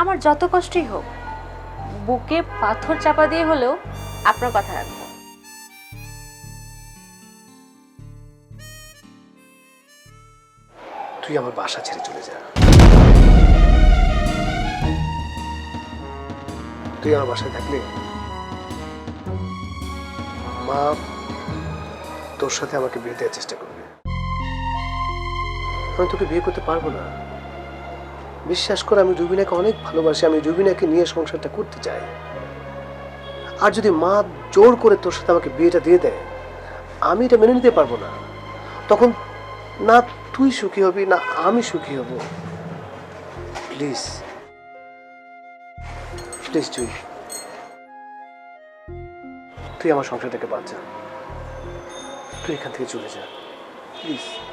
আমার যত কষ্টই হোক, বুকে পাথর চাপা দিয়ে হলেও আপনার কথা রাখব। তুই আমার বাসা ছেড়ে চলে যা। তুই আমার বাসায় থাকলে? মা তোর সাথে আমাকে বিয়ে দেওয়ার চেষ্টা করবে। আমি তোকে বিয়ে করতে পারব না। বিশ্বাস করে আমি রুবিনাকে অনেক ভালোবাসি, আমি রুবিনাকে নিয়ে সংসারটা করতে চাই। আর যদি মা জোর করে তোর সাথে আমাকে বিয়েটা দিয়ে দেয়, আমি এটা মেনে নিতে পারব না। তখন না তুই সুখী হবি, না আমি সুখী হব। প্লিজ। প্লিজ তুই তুই আমার সংসারটাকে বাঁচা। তুই এখান থেকে চলে যা। প্লিজ।